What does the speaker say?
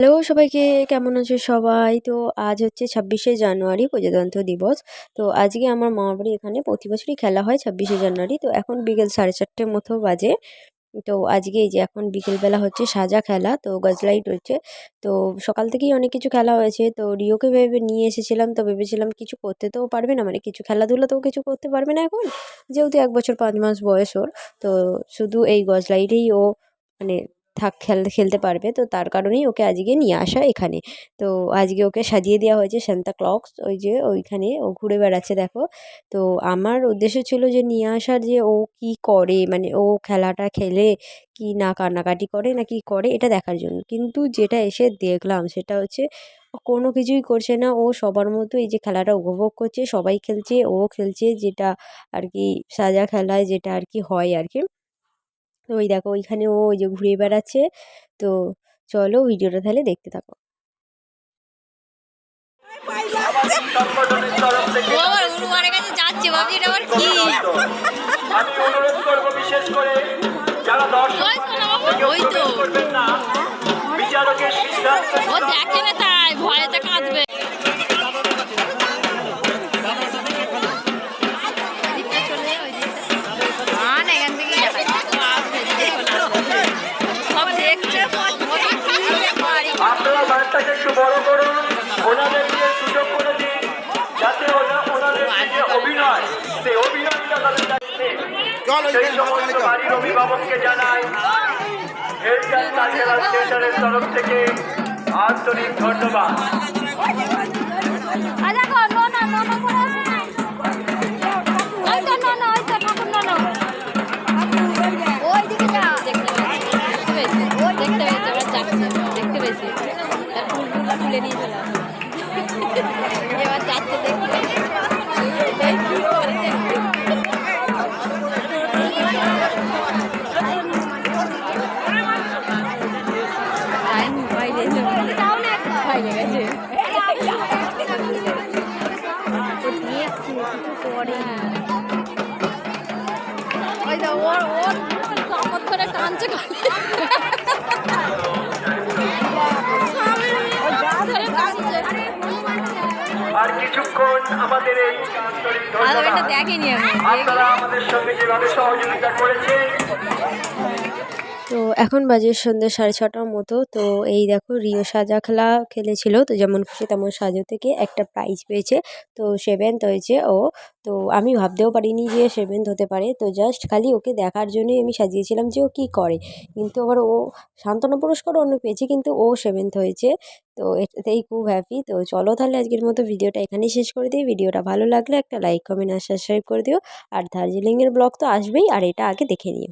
Hello সবাইকে, কেমন আছে সবাই? তো আজ হচ্ছে ছাব্বিশে জানুয়ারি প্রজাতন্ত্র দিবস। তো আজকে আমার মামার বাড়ি এখানে প্রতি বছরই খেলা হয় ছাব্বিশে জানুয়ারি। তো এখন বিকেল সাড়ে চারটের মতো বাজে। তো আজকে এই যে এখন বিকেলবেলা হচ্ছে সাজা খেলা, তো গজলাইট হচ্ছে। তো সকাল থেকেই অনেক কিছু খেলা হয়েছে। তো রিওকে ভেবে নিয়ে এসেছিলাম, তো ভেবেছিলাম কিছু করতে তো পারবে না। মানে কিছু খেলাধুলা তো কিছু করতে পারবে না এখন। যেহেতু এক বছর পাঁচ মাস বয়স ওর, তো শুধু এই গজলাইটেই ও মানে থাক, খেল, খেলতে পারবে। তো তার কারণেই ওকে আজকে নিয়ে আসা এখানে। তো আজকে ওকে সাজিয়ে দেওয়া হয়েছে সান্তা ক্লকস ওই যে ওইখানে ও ঘুরে বেড়াচ্ছে, দেখো। তো আমার উদ্দেশ্য ছিল যে নিয়ে আসার যে ও কি করে মানে ও খেলাটা খেলে কি না কান্নাকাটি করে, না কি করে, এটা দেখার জন্য। কিন্তু যেটা এসে দেখলাম সেটা হচ্ছে কোনো কিছুই করছে না। ও সবার মতো এই যে খেলাটা উপভোগ করছে, সবাই খেলছে, ও খেলছে, যেটা আর কি সাজা খেলায় যেটা আর কি হয় আর কি। তো ওই দেখো ওইখানে ও ওই যে ঘুরে বেড়াচ্ছে। তো চলো ভিডিওটা তাহলে দেখতে থাকো। ও আবার কাছে যাচ্ছে ভাবছি এটা আবার কি? আমি অনুরোধ করব বিশেষ করে যারা দর্শক ওই তো করবেন না বিচারকের সিদ্ধান্ত ও দেখে না তাই বার্তাকে একটু বড় করুন। ওনাদেরকে সুযোগ করে দিন যাতে ওরা ওনাদের যে অভিনয় সেই অভিনয়টা তাদের কাছে। সেই সমস্ত বাড়ির অভিভাবককে জানাই হেলথ কালচারাল থিয়েটারের তরফ থেকে আন্তরিক ধন্যবাদ। তুলে নিয়ে চলে আসে। এবার যাচ্ছে দেখতে পেয়েছি। এই কি করে দেখতে। কিছুক্ষণ আমাদের এই আন্তরিক ধন্যবাদ আপনারা আমাদের সঙ্গে যেভাবে সহযোগিতা করেছেন তো এখন বাজে সন্ধ্যে সাড়ে ছটার মতো। তো এই দেখো রিও সাজা খেলা খেলেছিল। তো যেমন খুশি তেমন সাজো থেকে একটা প্রাইজ পেয়েছে। তো সেভেন্থ হয়েছে ও। তো আমি ভাবতেও পারিনি যে সেভেন্থ হতে পারে। তো জাস্ট খালি ওকে দেখার জন্যই আমি সাজিয়েছিলাম যে ও কী করে। কিন্তু আবার ও সান্ত্বনা পুরস্কারও অন্য পেয়েছে, কিন্তু ও সেভেন্থ হয়েছে। তো এটাতেই খুব হ্যাপি তো চলো তাহলে আজকের মতো ভিডিওটা এখানেই শেষ করে দিই। ভিডিওটা ভালো লাগলে একটা লাইক কমেন্ট আর সাবস্ক্রাইব করে দিও। আর দার্জিলিংয়ের ব্লগ তো আসবেই। আর এটা আগে দেখে নিও।